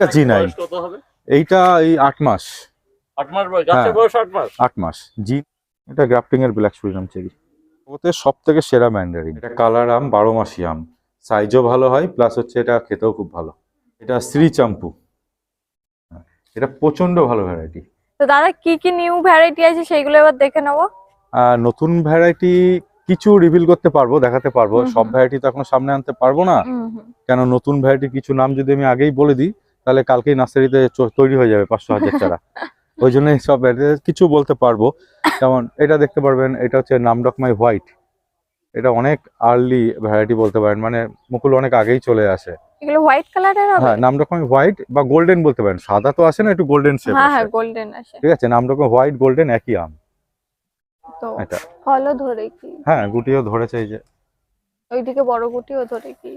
এটা G nine এইটা এই আট মাস। আট মাস বয়স গাছের হ্যাঁ। বয়স আট মাস? আট মাস। জি এটা গ্রাফটিং এর ব্ল্যাক সুরিনাম চেরি ওতে সব থেকে সেরা ম্যান্ডারিন এটা কালার আম বারো মাসি আম। সাইজও ভালো হয় প্লাস হচ্ছে এটা খেতেও খুব ভালো। এটা শ্রী চাম্পু হ্যাঁ, এটা প্রচণ্ড ভালো ভ্যারাইটি তো দাদা কি কি নিউ ভ্যারাইটি আছে সেইগুলো এবার দেখে নেব? আর নতুন ভ্যারাইটি কিছু রিভিল করতে পারব দেখাতে পারব। সব ভ্যারাইটি তো এখন সামনে আনতে পারব না। কেন নতুন ভ্যারাইটি কিছু নাম যদি আমি আগেই বলে দিই তাহলে কালকেই নার্সারিতে তৈরি হয়ে যাবে পাঁচশো হাজার চারা। ওই জন্য সব কিছু বলতে পারব। যেমন এটা দেখতে পারবেন এটা হচ্ছে নামডকমাই হোয়াইট। এটা অনেক আর্লি ভ্যারাইটি বলতে পারেন মানে মুকুল অনেক আগেই চলে আসে। এগুলো হোয়াইট কালারের হবে? হ্যাঁ হোয়াইট বা গোল্ডেন বলতে পারেন। সাদা তো আসে না একটু গোল্ডেন শেপ হ্যাঁ হ্যাঁ গোল্ডেন ঠিক আছে হোয়াইট গোল্ডেন একই আম। তো এটা। ফলও ধরে কি? হ্যাঁ গুটিও ধরেছে এই যে। ওইদিকে বড় গুটিও ধরে কি?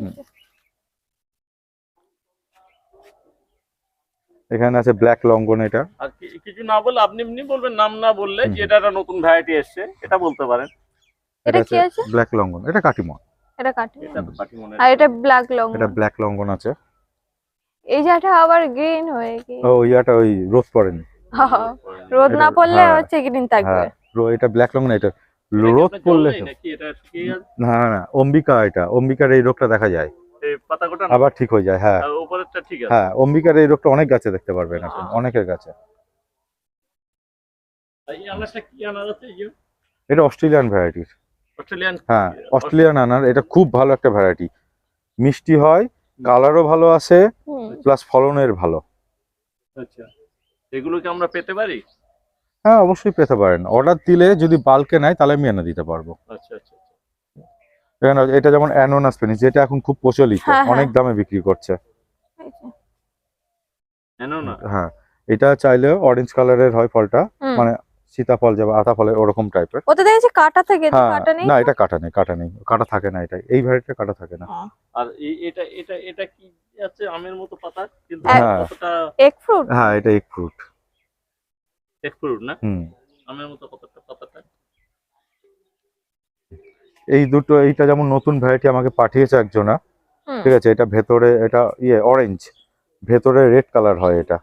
এখানে আছে ব্ল্যাক লঙ্গন এটা। আর কিছু না বলে আপনি এমনি বলবেন নাম না বললে। যে এটা একটা নতুন ভ্যারাইটি এসছে এটা বলতে পারেন। এটা কি আছে? ব্ল্যাক লঙ্গন এটা কাটিমন। এটা কাটে এটা তো বাকি মনে আর এটা ব্ল্যাক লং এটা ব্ল্যাক লঙ্গন আছে। এই যেটা আবার গ্রিন হয়ে কি ও ইয়াটা ওই রোদ পড়েনি। রোদ না পড়লে হ্যাঁ, হচ্ছে গ্রিন থাকবে। হ্যাঁ রো- এটা ব্ল্যাক লঙ্গন এটা রোদ পড়লে না না না অম্বিকা এটা অম্বিকার এই রোগটা দেখা যায়? আবার ঠিক হয়ে যায় হ্যাঁ। আর উপরেরটা ঠিক আছে? হ্যাঁ অম্বিকার এই রোগটা অনেক গাছে দেখতে পারবেন এখন অনেকের গাছে। আছে এটা অস্ট্রেলিয়ান ভ্যারাইটির অস্ট্রেলিয়ান? হ্যাঁ অস্ট্রেলিয়ান আনার এটা খুব ভালো একটা ভ্যারাইটি মিষ্টি হয় কালারও ভালো আসে হুম। প্লাস ফলনের ভালো। আচ্ছা। এগুলো কি আমরা পেতে পারি? হ্যাঁ অবশ্যই পেতে পারেন। অর্ডার দিলে যদি বাল্কে নেয় তাহলে আমি এনে দিতে পারব। আচ্ছা আচ্ছা। এটা যেমন অ্যানোনাস পেনিস যেটা এখন খুব প্রচলিত হ্যাঁ, হ্যাঁ। অনেক দামে বিক্রি করছে। হ্যাঁ এটা চাইলেও অরেঞ্জ কালারের হয় ফলটা। মানে সীতাফল যাবে আতা ফলের ওরকম টাইপের ওতে দেখেছি কাটা থাকে যে হ্যাঁ কাটা নেই? না এটা কাটা নেই কাটা নেই কাটা থাকে না এটা এই ভ্যারাইটিটা কাটা থাকে না। আর এই এটা এটা এটা কি আছে আমের মতো পাতা? কিন্তু হ্যাঁ। কতটা এগ ফ্রুট হ্যাঁ এটা এক ফ্রুট এক্সপ্রুট না? হুম। আমের মতো কতটা পাতাটা? এই দুটো এইটা যেমন নতুন ভ্যারাইটি আমাকে পাঠিয়েছে একজনা ঠিক আছে? এটা ভেতরে এটা ইয়ে অরেঞ্জ ভেতরে রেড কালার হয় এটা।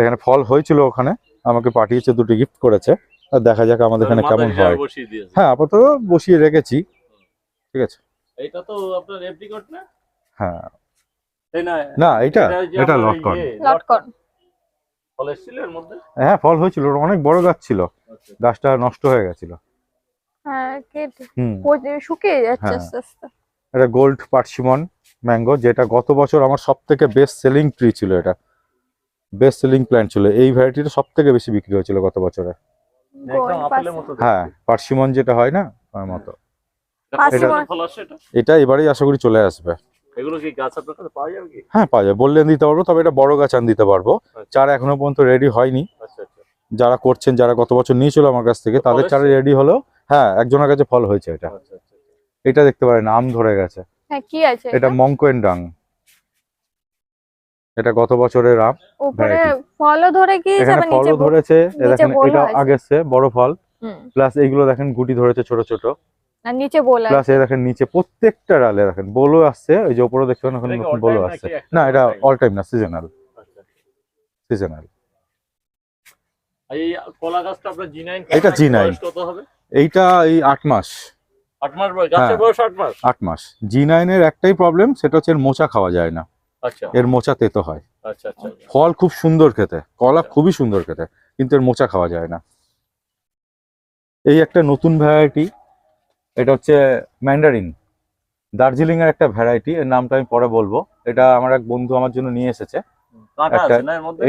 এখানে ফল হয়েছিল ওখানে আমাকে পাঠিয়েছে দুটো গিফট করেছে। আর দেখা যাক আমাদের এখানে কেমন হয়। হ্যাঁ আপাতত বসিয়ে রেখেছি ঠিক আছে? এটা তো আপনার এপ্রিকট না? হ্যাঁ। না না এটা এটা লটকন ইয়ে, লটকন ফল এসেছিল এর মধ্যে? হ্যাঁ ফল হয়েছিল ওটা অনেক বড় গাছ ছিল। আচ্ছা। গাছটা নষ্ট হয়ে গেছিল। শুকিয়ে যাচ্ছে হ্যাঁ। আস্তে আস্তে। এটা গোল্ড পার্সিমন ম্যাঙ্গো যেটা গত বছর আমার সব থেকে বেস্ট সেলিং ট্রি ছিল এটা। বেস্ট সেলিং প্ল্যান্ট ছিল। এই ভ্যারাইটিটা সব থেকে বেশি বিক্রি হয়েছিল গত বছরে। আপেলের মতো হ্যাঁ পার্সিমন যেটা হয় না ওর মতো। এটা ফল আসে এটা? এটা এবারেই আশা করি চলে আসবে। এগুলো কি গাছ আপনার কাছে পাওয়া যাবে কি? হ্যাঁ পাওয়া যায় বললেন দিতে পারব তবে এটা বড় গাছ আন দিতে পারব। আচ্ছা। চারা এখনও পর্যন্ত রেডি হয়নি। আচ্ছা আচ্ছা। যারা করছেন যারা গত বছর নিয়েছিল আমার কাছ থেকে তাদের চারা রেডি হলো। হ্যাঁ একজনের কাছে ফল হয়েছে এটা। আচ্ছা আচ্ছা এটা দেখতে পারেন আম ধরে গেছে। হ্যাঁ কি আছে এটা মঙ্কোয়েন ডাং এটা গত বছরের আম। উপরে ফলও ধরে কি এখানে ফলও ধরেছে দেখেন এটা আগেছে বড় ফল। প্লাস এইগুলো দেখেন গুটি ধরেছে ছোট ছোট। আর নিচে বলে প্লাস এই দেখেন নিচে প্রত্যেকটা ডালে দেখেন বোলও আসছে ওই যে উপরে নতুন বোলও আসছে। না এটা অল টাইম না সিজনাল আচ্ছা। সিজনাল এই কলা গাছটা আপনার জি এটা G9 কত হবে? এইটা এই আট মাস। আট মাস হ্যাঁ। জি নাইনের একটাই প্রবলেম সেটা হচ্ছে এর মোচা খাওয়া যায় না। আচ্ছা। এর মোচা তেতো হয়। আচ্ছা আচ্ছা ফল খুব সুন্দর খেতে কলা। খুবই সুন্দর খেতে কিন্তু এর মোচা খাওয়া যায় না। এই একটা নতুন ভ্যারাইটি এটা হচ্ছে ম্যান্ডারিন দার্জিলিং এর একটা ভ্যারাইটি এর নামটা আমি পরে বলব। এটা আমার এক বন্ধু আমার জন্য নিয়ে এসেছে।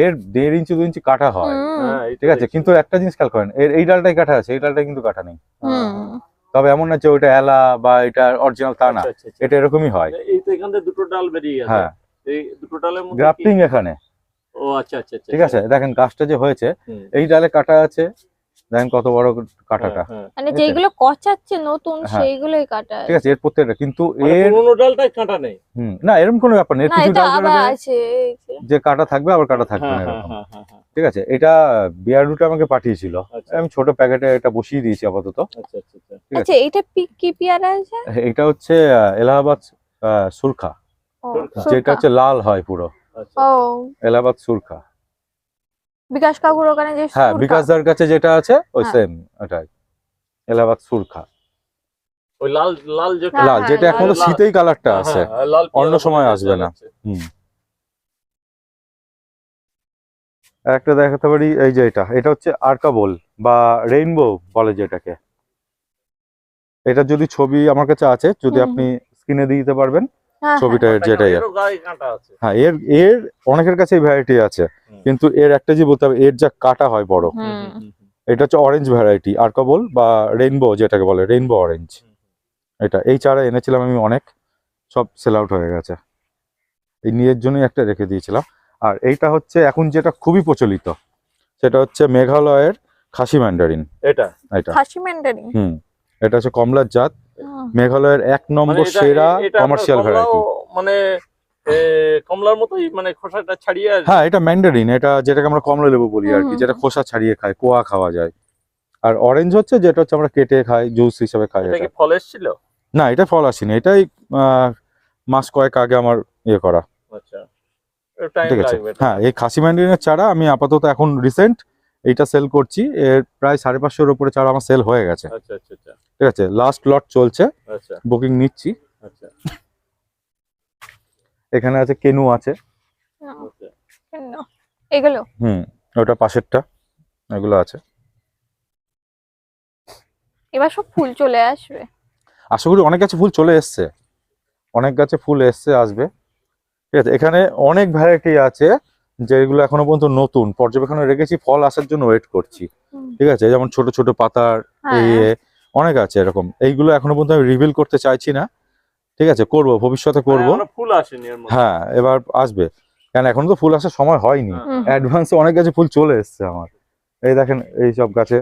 এর দেড় ইঞ্চি দু ইঞ্চি কাটা হয়। হ্যাঁ, ঠিক আছে কিন্তু একটা জিনিস খেয়াল করেন এর এই ডালটাই কাটা আছে এই ডালটাই কিন্তু কাটা নেই। হুম। তবে এমন না যে ওইটা এলা বা এটা অরিজিনাল তা না আচ্ছা, আচ্ছা, আচ্ছা। এটা এরকমই হয়। এই তো এখান থেকে দুটো ডাল বেরিয়ে গেছে। হ্যাঁ। এই দুটো ডালের মধ্যে গ্রাফটিং এখানে। ও আচ্ছা আচ্ছা আচ্ছা ঠিক আছে দেখেন গাছটা যে হয়েছে এই ডালে কাটা আছে দেখেন কত বড় কাটাটা। হ্যাঁ, হ্যাঁ। মানে যেগুলো কচাচ্ছে নতুন হ্যাঁ। সেইগুলোই কাটা। ঠিক আছে এর প্রত্যেকটা কিন্তু মানে এর পুরোনো ডালটাই কাঁটা নেই। হুম, না এরকম কোনো ব্যাপার নেই। কিছু ডাল আছে যে। কাটা থাকবে আবার কাটা থাকবে না এরকম। ঠিক আছে এটা বিয়ার রুট আমাকে পাঠিয়েছিল। আচ্ছা। আমি ছোট প্যাকেটে এটা বসিয়ে দিয়েছি আপাতত। আচ্ছা আচ্ছা আচ্ছা। ঠিক আছে। আচ্ছা এইটা পি- কি পেয়ারা আছে? এটা হচ্ছে আহ, এলাহাবাদ আহ, সুরখা। যেটা হচ্ছে লাল হয় পুরো। আচ্ছা। ও। এলাহাবাদ সুরখা। বিকাশ কাকুর ওখানে যে হ্যাঁ। বিকাশদার কাছে যেটা আছে ওই হ্যাঁ। সেম ওটাই এলাহাবাদ সুরখা। ওই লাল লাল যেটা হ্যাঁ, লাল হ্যাঁ, যেটা এখনও লাল। শীতেই কালারটা আছে। হ্যাঁ, হ্যাঁ, লাল অন্য সময় আসবে না। হুম। একটা দেখাতে পারি এই যে এটা। এটা হচ্ছে আর্কাবোল বা রেইনবো বলে যেটাকে। এটা যদি ছবি আমার কাছে আছে যদি আপনি স্ক্রিনে দিয়ে দিতে পারবেন। হ্যাঁ, ছবিটা এর যেটাই এরও গায়ে কাঁটা আছে। হ্যাঁ এর এর অনেকের কাছে ভ্যারাইটি আছে কিন্তু এর একটা যে বলতে হবে এর যা কাটা হয় বড় এটা হচ্ছে অরেঞ্জ ভ্যারাইটি আর্কাবোল বা রেইনবো যেটাকে বলে রেইনবো অরেঞ্জ এটা এই চারা এনেছিলাম আমি অনেক সব সেল আউট হয়ে গেছে। এই নিজের জন্যই একটা রেখে দিয়েছিলাম। আর এইটা হচ্ছে এখন যেটা খুবই প্রচলিত সেটা হচ্ছে মেঘালয়ের খাসি ম্যান্ডারিন এটা। এটা। খাসি মেন্টারি হুম এটা হচ্ছে কমলার জাত। মেঘালয়ের এক মানে নম্বর সেরা কমার্শিয়াল ভ্যারাইটি মানে এ, কমলার মতোই মানে খোসাটা ছাড়িয়ে হ্যাঁ এটা ম্যান্ডারিন এটা যেটাকে আমরা কমলা লেবু বলি আর কি যেটা খোসা ছাড়িয়ে খায় কোয়া খাওয়া যায়। আর অরেঞ্জ হচ্ছে যেটা হচ্ছে আমরা কেটে খাই জুস হিসেবে খাই এটা এটা। কি ফল এসেছিল? না এটা ফল আসেনি এটাই আহ, মাস কয়েক আগে আমার ইয়ে করা। আচ্ছা ঠিক আছে। হ্যাঁ এই খাসি ম্যান্ডারিনের চারা আমি আপাতত এখন রিসেন্ট এইটা সেল করছি। এর প্রায় সাড়ে পাঁচশোর উপরে চারা আমার সেল হয়ে গেছে। আচ্ছা আচ্ছা আচ্ছা। ঠিক আছে লাস্ট লট চলছে। আচ্ছা। বুকিং নিচ্ছি। আচ্ছা। এখানে আছে কেনু আছে। এগুলো? হুম ওটা পাশেরটা। এগুলো আছে। এবার সব ফুল চলে আসবে। আশা করি অনেক গাছে ফুল চলে এসছে। অনেক গাছে ফুল এসছে আসবে। ঠিক আছে এখানে অনেক ভ্যারাইটি আছে। যেগুলো এখনও পর্যন্ত নতুন পর্যবেক্ষণে রেখেছি ফল আসার জন্য ওয়েট করছি। ঠিক আছে? যেমন ছোট ছোট পাতার হ্যাঁ। অনেক আছে এরকম। এইগুলো এখনও পর্যন্ত আমি রিভিল করতে চাইছি না। ঠিক আছে? করব ভবিষ্যতে করব। মানে ফুল আসেনি হ্যাঁ এবার আসবে। কারণ এখনও তো ফুল আসার সময় হয়নি। হ্যাঁ। অ্যাডভান্সে অনেক গাছে ফুল চলে এসছে আমার। এই দেখেন এই সব গাছে।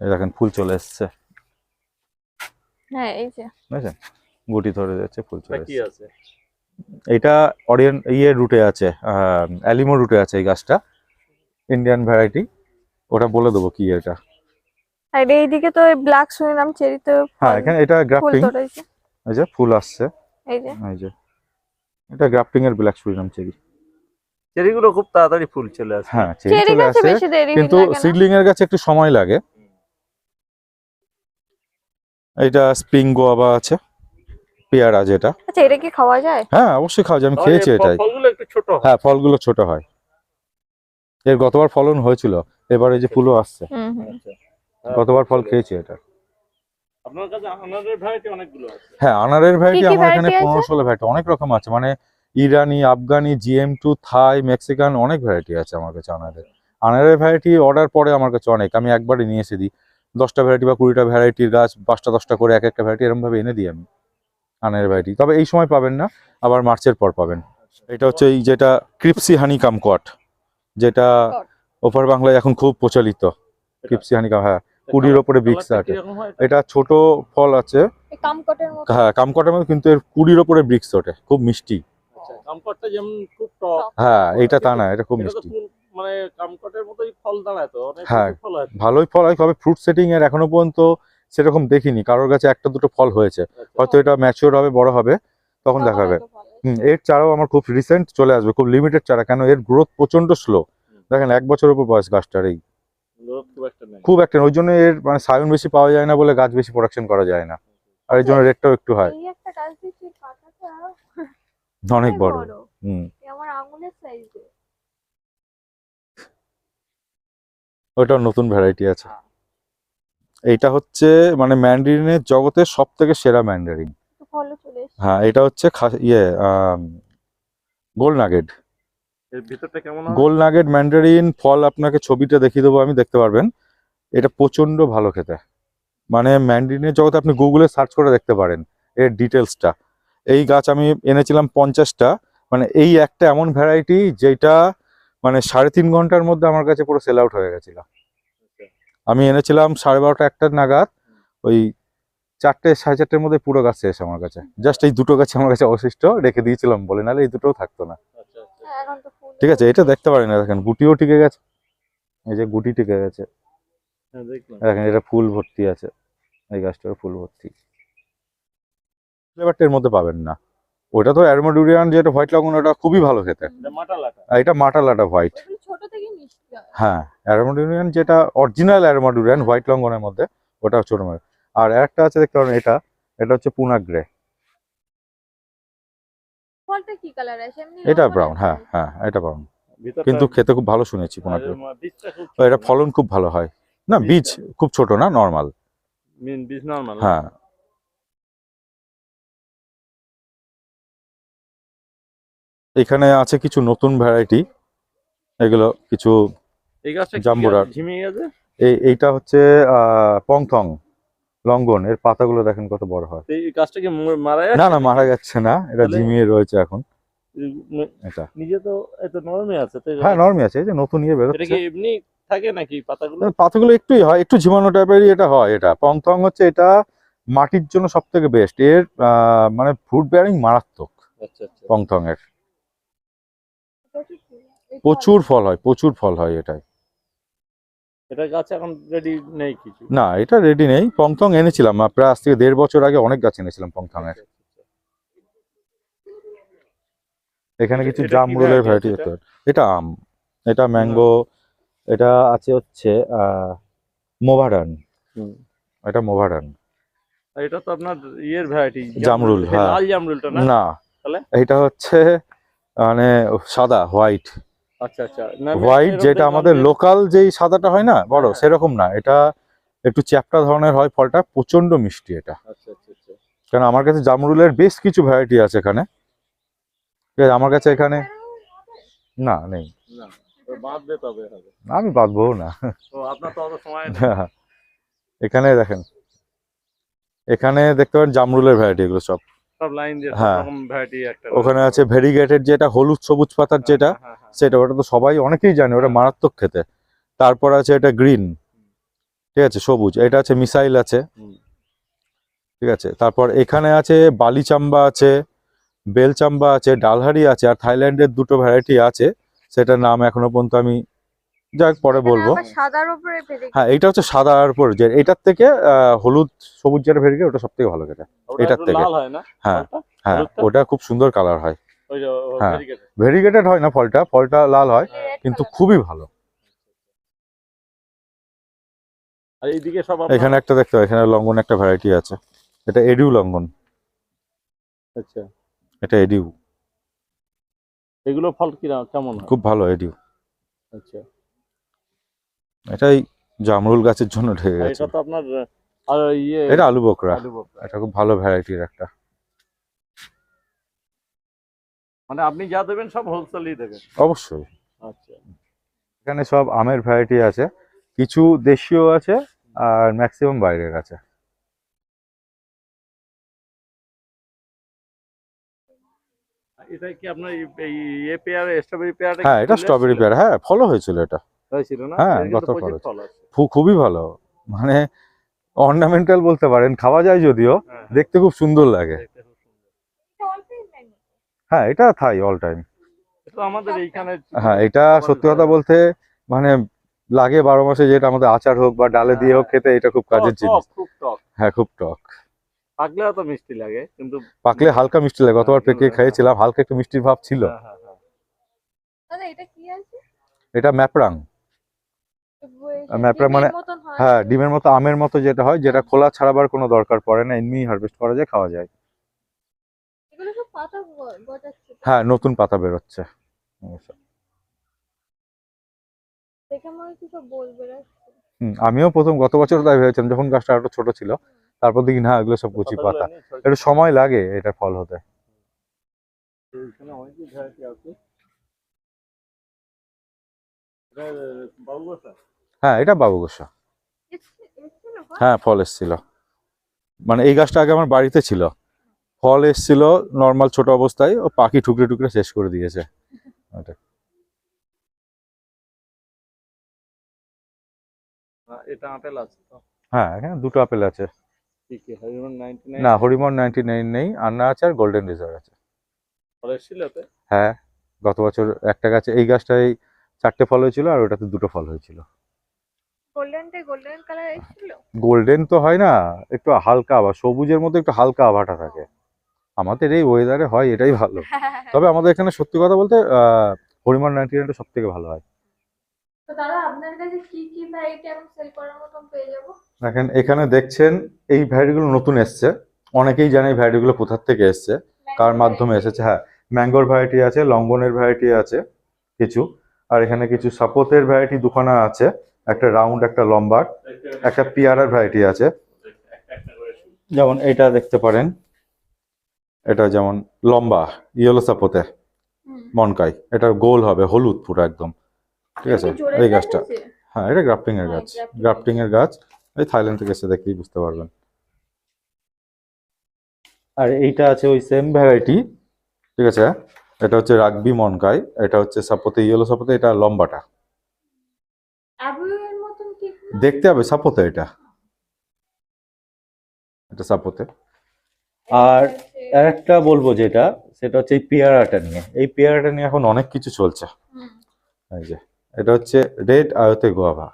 এই দেখেন ফুল চলে এসছে। হ্যাঁ এই যে। বুঝেছেন? গুটি ধরে যাচ্ছে ফুল চলে এসছে। আছে? এটা অরিয়েন ইয়ে রুটে আছে অ্যালিমো রুটে আছে এই গাছটা ইন্ডিয়ান ভ্যারাইটি ওটা বলে দেবো কি এটা। আর এইদিকে তো ব্ল্যাক সুরিনাম হ্যাঁ এখানে এটা ফুল গ্রাফটিং এই যে ফুল আসছে। এই যে। এই যে। এটা গ্রাফটিং এর ব্ল্যাক সুরিনাম চেরি। চেরিগুলো খুব তাড়াতাড়ি ফুল চলে আসে। হ্যাঁ চেরি চেরি গাছে বেশি দেরি কিন্তু লাগে সিডলিং এর কাছে একটু সময় লাগে। এটা স্প্রিং গোয়াবা আছে। পেয়ারা যেটা। আচ্ছা এটা কি খাওয়া যায়? হ্যাঁ অবশ্যই খাওয়া যায় আমি খেয়েছি এটাই। ফলগুলো একটু ছোট হয়। হ্যাঁ ফলগুলো ছোট হয়। এর গতবার ফলন হয়েছিল এবার এই যে ফুলও আসছে। আচ্ছা। গতবার ফল খেয়েছি এটা। আপনার কাছে আনারের ভ্যারাইটি অনেকগুলো আছে। হ্যাঁ আনারের ভ্যারাইটি আমার এখানে variety আছে? পনেরো ষোলো ভ্যারাইটি অনেক রকম আছে। মানে ইরানি আফগানি জিএম টু থাই মেক্সিকান অনেক ভ্যারাইটি আছে আমার কাছে আনারের। আনারের ভ্যারাইটি অর্ডার পরে আমার কাছে অনেক আমি একবারে নিয়ে এসে দিই। দশটা ভ্যারাইটি বা কুড়িটা ভ্যারাইটির গাছ পাঁচটা দশটা করে এক একটা ভ্যারাইটি এরকম ভাবে এনে দিই আমি। আনারের ভ্যারাইটি তবে এই সময় পাবেন না আবার মার্চের পর পাবেন। এটা হচ্ছে এই যেটা ক্রিপসি হানি কামকট যেটা ওপার বাংলায় এখন খুব প্রচলিত। ক্রিপসি হানি কাম হ্যাঁ কুড়ির ওপরে ব্রিক্স আছে। এটা ছোট ফল আছে। এই কামকটের মতো। হ্যাঁ কামকটের মধ্যে কিন্তু এর কুড়ির ওপরে ব্রিক্স ওঠে খুব মিষ্টি। আচ্ছা, কামকটটা যেমন খুব টক। হ্যাঁ এইটা তা না এটা খুব মিষ্টি। মানে কামকটের মতোই ফল দাঁড়ায় তো হ্যাঁ। হয় ভালোই ফল হয় তবে ফ্রুট সেটিং এর এখনও পর্যন্ত সেরকম দেখিনি। কারোর কাছে একটা দুটো ফল হয়েছে। আচ্ছা। হয়তো এটা ম্যাচিওর হবে বড় হবে তখন দেখা যাবে হুম, এর চারাও আমার খুব রিসেন্ট চলে আসবে খুব লিমিটেড চারা কেন এর গ্রোথ প্রচণ্ড স্লো দেখেন এক বছর উপর বয়স গাছটার এই। খুব একটা ওই জন্য এর মানে সায়ন বেশি পাওয়া যায় না বলে গাছ বেশি প্রোডাকশন করা যায় না। আর এর জন্য রেটটাও একটু হয় এই অনেক বড়। হুম। এই আমার আঙুলের সাইজে ওটাও নতুন ভ্যারাইটি আছে। এইটা হচ্ছে মানে ম্যান্ডারিনের জগতে সব থেকে সেরা ম্যান্ডারিন হ্যাঁ এটা হচ্ছে খা- ইয়ে গোল নাগেট। এর ভিতরটা গোল নাগেট ম্যান্ডারিন ফল আপনাকে ছবিটা দেখিয়ে দেবো আমি দেখতে পারবেন। এটা প্রচণ্ড ভালো খেতে। মানে ম্যান্ডারিনের জগতে আপনি গুগলে সার্চ করে দেখতে পারেন এর ডিটেলসটা এই গাছ আমি এনেছিলাম পঞ্চাশটা মানে এই একটা এমন ভ্যারাইটি যেটা মানে সাড়ে তিন ঘণ্টার মধ্যে আমার কাছে পুরো সেল আউট হয়ে গেছিল। আমি এনেছিলাম সাড়ে বারোটা একটার নাগাদ ওই চারটে সাড়ে চারটের মধ্যে পুরো গাছ শেষ আমার কাছে। জাস্ট এই দুটো গাছ আমার কাছে অবশিষ্ট রেখে দিয়েছিলাম বলে নাহলে এই দুটোও থাকতো না। আচ্ছা আচ্ছা। হ্যাঁ, ঠিক আছে এটা দেখতে পারি না দেখেন গুটিও টিকে গেছে। এই যে গুটি টিকে গেছে। হ্যাঁ দেখেন এটা ফুল ভর্তি আছে। এই গাছটার ফুল ভর্তি। ফ্লেভারটা এর মধ্যে পাবেন না। ওটা তো অ্যারোমাডুরিয়ান যেটা হোয়াইট লঙ্গন ওটা খুবই ভালো খেতে। আর এটা মাটালাটা হোয়াইট। হয়। অ্যারোমাডুরিয়ান যেটা অরিজিনাল অ্যারোমাডুরিয়ান হোয়াইট লঙ্গনের মধ্যে ওটা ছোট মাছ আর একটা আছে দেখতে পারেন এটা এটা হচ্ছে পুনাগ্রে ফলটা কি কালার আছে এটা ব্রাউন হ্যাঁ হ্যাঁ এটা ব্রাউন কিন্তু খেতে খুব ভালো শুনেছি পুনাগ্রে এটা ফলন খুব ভালো হয়। না বীজ খুব ছোট না নর্মাল বীজ নরমাল হ্যাঁ। এখানে আছে কিছু নতুন ভ্যারাইটি এগুলো কিছু এই গাছটা কি জাম্বুরা। গাছ? ঝিমিয়ে গেছে? এই এইটা হচ্ছে আহ পংথং লঙ্গন। এর পাতাগুলো দেখেন কত বড় হয়। এই গাছটা কি মারা না না মারা যাচ্ছে না। এটা ঝিমিয়ে রয়েছে এখন। এটা। নিজে তো এত নরমই আছে হ্যাঁ নরমই আছে। এই যে নতুন ইয়ে এটা বেরোচ্ছে। কি এমনি থাকে নাকি পাতাগুলো? পাতাগুলো একটুই হয় একটু ঝিমানো টাইপেরই এটা হয় এটা। পংথং হচ্ছে এটা মাটির জন্য সব থেকে বেস্ট এর আহ, মানে ফ্রুট বেয়ারিং মারাত্মক আচ্ছা আচ্ছা। পংথং এর প্রচুর ফল। হয় প্রচুর ফল হয় এটাই। এটা গাছ এখন রেডি নেই কিছু? না এটা রেডি নেই। পংথং এনেছিলাম প্রায় আজ থেকে দেড় বছর আগে অনেক গাছ এনেছিলাম পংথং এর এখানে কিছু জামরুলের ভ্যারাইটি আছে। এটা আম এটা ম্যাঙ্গো এটা আছে হচ্ছে আহ মোভাডান এটা মোভাডান আর এটা তো আপনার ইয়ের ভ্যারাইটি জামরুল, হ্যাঁ। লাল জামরুলটা না? না। তাহলে? এটা হচ্ছে মানে সাদা হোয়াইট আচ্ছা আচ্ছা। হোয়াইট যেটা আমাদের লোকাল যেই সাদাটা হয় না বড় হ্যাঁ। সেরকম না। এটা একটু চ্যাপটা ধরনের হয় ফলটা প্রচণ্ড মিষ্টি এটা। আচ্ছা আচ্ছা আচ্ছা। কারণ আমার কাছে জামরুলের বেশ কিছু ভ্যারাইটি আছে এখানে। আমার কাছে এখানে না নেই। আমি বাঁধবো না। তো আপনার তো অত সময় এখানে দেখেন। এখানে দেখতে পারেন জামরুলের ভ্যারাইটি এগুলো সব। সব লাইন দিয়ে হ্যাঁ। ভ্যারাইটি একটা ওখানে আছে ভেরিগেটেড যেটা হলুদ সবুজ পাতার যেটা হ্যাঁ, হ্যাঁ, হ্যাঁ। সেটা ওটা তো সবাই অনেকেই জানে ওটা হ্যাঁ। মারাত্মক খেতে। তারপর আছে এটা গ্রিন ঠিক আছে সবুজ। এটা আছে মিসাইল আছে। ঠিক আছে তারপর এখানে আছে বালি চাম্বা আছে বেল চাম্বা আছে ডালহারি আছে আর থাইল্যান্ডের দুটো ভ্যারাইটি আছে। সেটার নাম এখনও পর্যন্ত আমি যাক পরে বলব। সাদার উপরে হ্যাঁ এটা হচ্ছে সাদার উপর যে এটার থেকে আহ, হলুদ সবুজ যেটা ভেরিগেট ওটা সব থেকে ভালো ওটা এটার থেকে। হয় হ্যাঁ ওটা খুব সুন্দর কালার হয়। হ্যাঁ। ভেরিগেটেড। হয় না ফলটা ফলটা লাল হয় কিন্তু খুবই ভালো। এখানে একটা দেখতে এখানে লঙ্ঘন একটা ভ্যারাইটি আছে। এটা এডিউ লঙ্ঘন আচ্ছা। এটা এডিউ। এগুলো ফল কিরা কেমন খুব ভালো এডিউ। আচ্ছা। এটাই জামরুল গাছের জন্য ঢেকে গেছে। এটা তো আপনার আর ইয়ে এটা আলু বকরা। এটা খুব ভালো ভ্যারাইটির একটা। মানে আপনি যা দেবেন সব হোলসেলই দেবেন। অবশ্যই। আচ্ছা। এখানে সব আমের ভ্যারাইটি আছে। কিছু দেশীয় আছে আর ম্যাক্সিমাম বাইরের আছে। এটা কি আপনার এই- ইয়ে পেয়ারা স্ট্রবেরি পেয়ারা হ্যাঁ এটা স্ট্রবেরি পেয়ারা। হ্যাঁ ফলো হয়েছিল এটা। না হ্যাঁ, গত খুবই ভালো। মানে অর্নামেন্টাল বলতে পারেন খাওয়া যায় যদিও হ্যাঁ, দেখতে খুব সুন্দর লাগে। হ্যাঁ এটা থাই অল টাইম আমাদের এইখানে হ্যাঁ এটা সত্যি কথা বলতে মানে লাগে বারো মাসে যেটা আমাদের আচার হোক বা ডালে দিয়ে হোক খেতে এটা খুব কাজের জিনিস। টক, খুব টক হ্যাঁ খুব টক। পাকলেও তো মিষ্টি লাগে কিন্তু পাকলে হালকা মিষ্টি লাগে গতবার পেকে হ্যাঁ, খেয়েছিলাম হালকা একটু মিষ্টির ভাব ছিল। হ্যাঁ, হ্যাঁ, হ্যাঁ। দাদা এটা কি এটা ম্যাপরাং। ম্যাপরা মানে- হয়। ডিমের মতো আমের মতো যেটা হয় যেটা খোলা ছাড়াবার কোনো দরকার পড়ে না এমনি হারভেস্ট করা যায় খাওয়া যায়। এগুলো সব পাতা গ- গজাচ্ছে তো। হ্যাঁ নতুন পাতা বেরোচ্ছে। আমিও প্রথম গত বছর তাই ভেবেছিলাম যখন গাছটা আরও ছোট ছিল তারপর দেখি না এগুলো সব কুচি পাতা। একটু সময় লাগে এটা ফল হতে। আছে। হ্যাঁ এটা বাবু গোসা? হ্যাঁ ফল এসছিল। মানে এই গাছটা আগে আমার বাড়িতে ছিল। ফল এসছিল নর্মাল ছোট অবস্থায় ও পাখি ঠুকরে টুকরে শেষ করে দিয়েছে। হ্যাঁ, এটা আপেল আছে হ্যাঁ এখানে দুটো আপেল আছে। না হরিমন নাইনটি নাইন নেই আন্না আছে আর গোল্ডেন রিজার্ভ আছে। হ্যাঁ গত বছর একটা গাছে এই গাছটায় চারটে ফল হয়েছিল আর ওটাতে দুটো ফল হয়েছিল। গোল্ডেন কালার এসেছিল? গোল্ডেন তো হয় না একটু হালকা আভা সবুজের মধ্যে একটু হালকা আভাটা থাকে। আমাদের এই ওয়েদারে হয় এটাই ভালো। তবে আমাদের এখানে সত্যি কথা বলতে আহ, পরিমাণ নাইনটি নাইনটা সব থেকে ভালো হয়। তো দাদা আপনার কাছে কি কি ভ্যারাইটি আমি সেল করার মতন পেয়ে যাব? দেখেন এখানে দেখছেন এই ভ্যারাইটিগুলো নতুন এসছে। অনেকেই জানে এই ভ্যারাইটিগুলো কোথার থেকে এসছে কার মাধ্যমে এসেছে। হ্যাঁ ম্যাঙ্গোর ভ্যারাইটি আছে লঙ্গনের ভ্যারাইটি আছে কিছু। আর এখানে কিছু সাপোতের ভ্যারাইটি দুখানা আছে। একটা রাউন্ড একটা লম্বা একটা পিয়ারার ভ্যারাইটি আছে। যেমন এটা দেখতে পারেন এটা যেমন লম্বা ইয়েলো সাপোতে মনকাই এটা গোল হবে হলুদ পুরো একদম। ঠিক আছে? এই গাছটা। হ্যাঁ এটা গ্রাফটিং এর হ্যাঁ, গাছ। গ্রাফটিং এর গাছ। এই থাইল্যান্ড থেকে এসে দেখলেই বুঝতে পারবেন। আর এইটা আছে ওই সেম ভ্যারাইটি ঠিক আছে? এটা হচ্ছে রাগবি মনকাই এটা হচ্ছে সাপোতে ইয়েলো সাপোতে এটা লম্বাটা। অ্যাভোয়ের মতন কি দেখতে হবে সাপোতে এটা। এটা সাপোতে আর একটা বলব যেটা সেটা হচ্ছে এই পেয়ারাটা নিয়ে। এই পেয়ারাটা নিয়ে এখন অনেক কিছু চলছে। এই যে এটা হচ্ছে রেড আয়তে গোয়াভা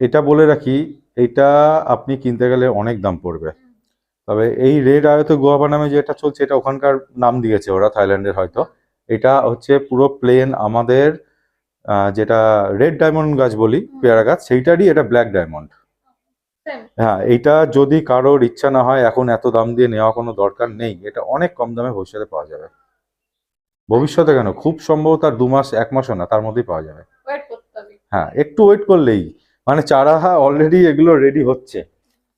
এটা বলে রাখি এটা আপনি কিনতে গেলে অনেক দাম পড়বে। তবে এই রেড আয়তে গোয়াভা নামে যেটা চলছে এটা ওখানকার নাম দিয়েছে ওরা থাইল্যান্ডের হয়তো। এটা হচ্ছে পুরো প্লেন আমাদের যেটা রেড ডায়মন্ড গাছ বলি পেয়ারা গাছ সেইটারই এটা ব্ল্যাক ডায়মন্ড হ্যাঁ এটা যদি কারোর ইচ্ছা না হয় এখন এত দাম দিয়ে নেওয়া কোনো দরকার নেই এটা অনেক কম দামে ভবিষ্যতে পাওয়া যাবে। ভবিষ্যতে কেন? খুব সম্ভব তার দু মাস এক মাসও না তার মধ্যেই পাওয়া যাবে। ওয়েট করতে হবে। হ্যাঁ একটু ওয়েট করলেই মানে চারা অলরেডি এগুলো রেডি হচ্ছে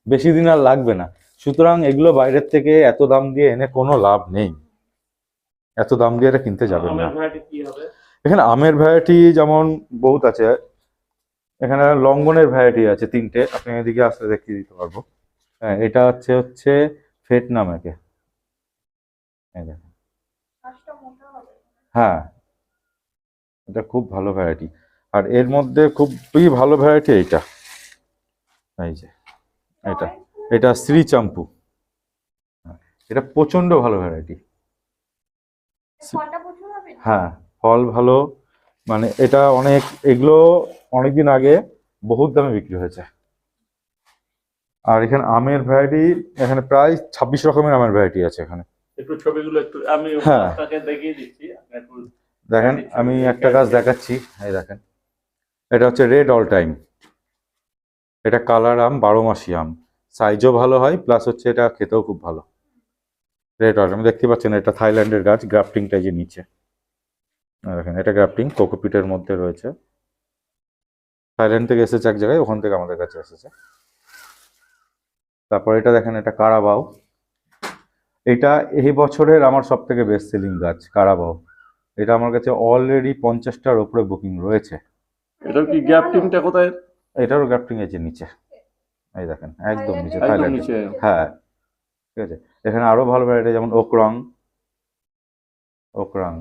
বেশি দিন আর লাগবে না। সুতরাং এগুলো বাইরের থেকে এত দাম দিয়ে এনে কোনো লাভ নেই। এত দাম দিয়ে এটা কিনতে যাবেন না। এখানে আমের ভ্যারাইটি যেমন বহুত আছে এখানে লঙ্গনের ভ্যারাইটি আছে তিনটে আপনি এদিকে আসলে দেখিয়ে দিতে পারব। হ্যাঁ এটা হচ্ছে হচ্ছে ফেট নাম একে হ্যাঁ এটা খুব ভালো ভ্যারাইটি আর এর মধ্যে খুবই ভালো ভ্যারাইটি এইটা। এই যে এটা এটা শ্রী চাম্পু। হ্যাঁ, এটা প্রচণ্ড ভালো ভ্যারাইটি? হ্যাঁ ফল ভালো মানে এটা অনেক এগুলো অনেকদিন আগে বহুত দামে বিক্রি হয়েছে। আর এখানে আমের ভ্যারাইটি এখানে প্রায় ছাব্বিশ রকমের আমের ভ্যারাইটি আছে এখানে। একটু ছবিগুলো একটু আমি হ্যাঁ। দেখিয়ে দিচ্ছি দেখেন আমি একটা গাছ দেখাচ্ছি এই দেখেন। এটা হচ্ছে রেড অল টাইম এটা কালার আম বারো মাসি আম। সাইজও ভালো হয় প্লাস হচ্ছে এটা খেতেও খুব ভালো। রেড অল টাইম দেখতে পাচ্ছেন এটা থাইল্যান্ডের গাছ গ্রাফটিংটা যে নিচে। দেখেন এটা গ্রাফটিং কোকোপিটের মধ্যে রয়েছে। থাইল্যান্ড থেকে এসেছে এক জায়গায় ওখান থেকে আমাদের কাছে এসেছে। তারপর এটা দেখেন এটা কারাবাও। এটা এই বছরের আমার সব থেকে বেস্ট সেলিং গাছ কারাবাও। এটা আমার কাছে অলরেডি পঞ্চাশটার উপরে বুকিং রয়েছে। এটার কি গ্যাপ টিমটা কোথায়? এটারও গ্রাফটিং আছে নিচে। এই দেখেন একদম নিচে থাইল্যান্ড নিচে। হ্যাঁ ঠিক আছে। এখানে আরও ভালো ভ্যারাইটি যেমন ওকরং। ওকরং।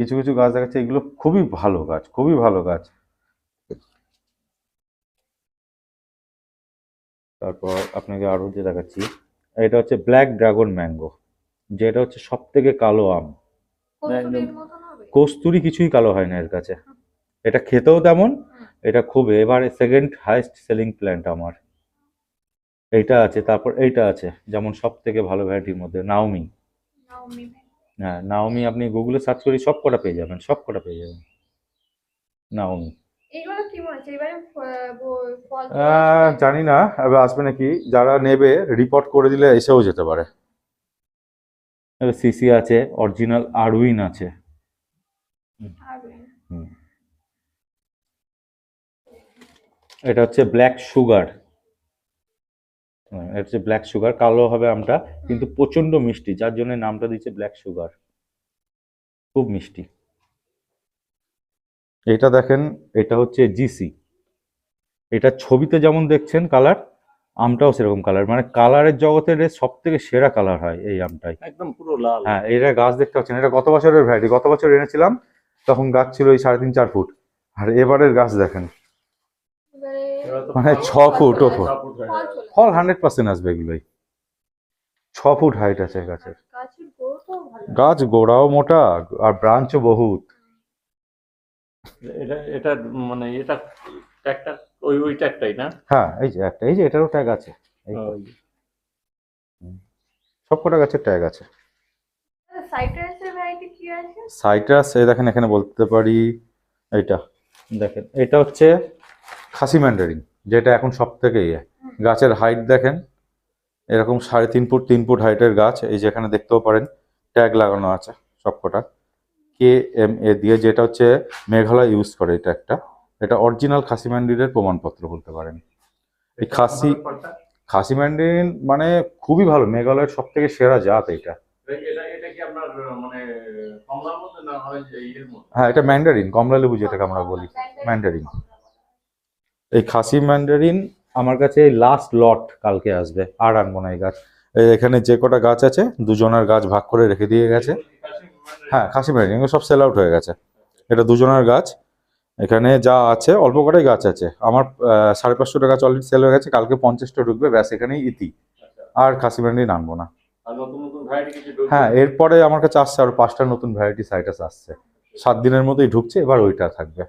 কিছু কিছু গাছ দেখাচ্ছে এগুলো খুবই ভালো গাছ খুবই ভালো গাছ। তারপর আপনাকে আরও যে দেখাচ্ছি এটা হচ্ছে ব্ল্যাক ড্রাগন ম্যাঙ্গো যেটা হচ্ছে সব থেকে কালো আম। কস্তুরীর মতন হবে? কস্তুরি কিছুই কালো হয় না এর কাছে। এটা খেতেও তেমন এটা খুব এবার সেকেন্ড হাইস্ট সেলিং প্ল্যান্ট আমার। এইটা আছে তারপর এইটা আছে যেমন সব থেকে ভালো ভ্যারাইটির মধ্যে নাওমি নাওমি হ্যাঁ নাওমি আপনি গুগলে সার্চ করে সব কটা পেয়ে যাবেন। সব কটা পেয়ে যাবেন নাওমি? জানি না এবার আসবে নাকি? যারা নেবে রিপোর্ট করে দিলে এসেও যেতে পারে। সিসি আছে অরিজিনাল আরউইন আছে। এটা হচ্ছে ব্ল্যাক সুগার এটা হচ্ছে ব্ল্যাক সুগার কালো হবে আমটা কিন্তু প্রচণ্ড মিষ্টি যার জন্য নামটা দিচ্ছে ব্ল্যাক সুগার খুব মিষ্টি। এটা দেখেন এটা হচ্ছে জিসি এটা ছবিতে যেমন দেখছেন কালার আমটাও সেরকম কালার মানে কালারের জগতের সব থেকে সেরা কালার হয় এই আমটাই। একদম পুরো লাল। হ্যাঁ এটা গাছ দেখতে পাচ্ছেন এটা গত বছরের ভ্যারাইটি গত বছর এনেছিলাম তখন গাছ ছিল ওই সাড়ে তিন চার ফুট। আর এবারের গাছ দেখেন মানে ছ ফুট ও ফুট ফল হান্ড্রেড পার্সেন্ট আসবে এগুলোই। ছ ফুট হাইট আছে গাছের। গাছের গ্রোথও ভালো। গাছ গোড়াও মোটা আর ব্রাঞ্চও বহুত। এটা এটা মানে এটা ট্যাগটা ওই ওই ট্যাগটাই না? হ্যাঁ এই যে একটা এই যে এটারও ট্যাগ আছে। গাছের ট্যাগ আছে। সাইট্রাসের ভ্যারাইটি কি আছে? সাইট্রাস এই দেখেন এখানে বলতে পারি এইটা। দেখেন এটা হচ্ছে খাসি ম্যান্ডারিন যেটা এখন সব থেকে ইয়ে। গাছের হাইট দেখেন এরকম সাড়ে তিন ফুট তিন ফুট হাইটের গাছ এই যেখানে দেখতেও পারেন ট্যাগ লাগানো আছে সবকটা। কে এম এ দিয়ে যেটা হচ্ছে মেঘালয় ইউজ করে এটা একটা। এটা অরিজিনাল খাসি ম্যান্ডারিনের প্রমাণপত্র বলতে পারেন। এই খাসি খাসি ম্যান্ডারিন মানে খুবই ভালো মেঘালয়ের সব থেকে সেরা জাত এটা। এটা এটা কি মানে কমলার মধ্যে না হয় যে ইয়ের মধ্যে? হ্যাঁ এটা ম্যান্ডারিন কমলা লেবু যেটাকে আমরা বলি ম্যান্ডারিন এই খাসি ম্যান্ডারিন আমার কাছে এই লাস্ট লট কালকে আসবে আর আনব না এই গাছ। এখানে যে কটা গাছ আছে দুজনের গাছ ভাগ করে রেখে দিয়ে গেছে। হ্যাঁ খাসি ম্যান্ডারিন সব সেল আউট হয়ে গেছে। এটা দুজনের গাছ। এখানে যা আছে অল্প কটাই গাছ আছে। আমার সাড়ে পাঁচশো টাকা অলরেডি সেল হয়ে গেছে কালকে পঞ্চাশটা ঢুকবে ব্যাস এখানেই ইতি। আর খাসি ম্যান্ডারিন আনব না? হ্যাঁ এরপরে আমার কাছে আসছে আর পাঁচটা নতুন ভ্যারাইটি সাইটাস আসছে সাত দিনের মতোই ঢুকছে এবার ওইটা থাকবে।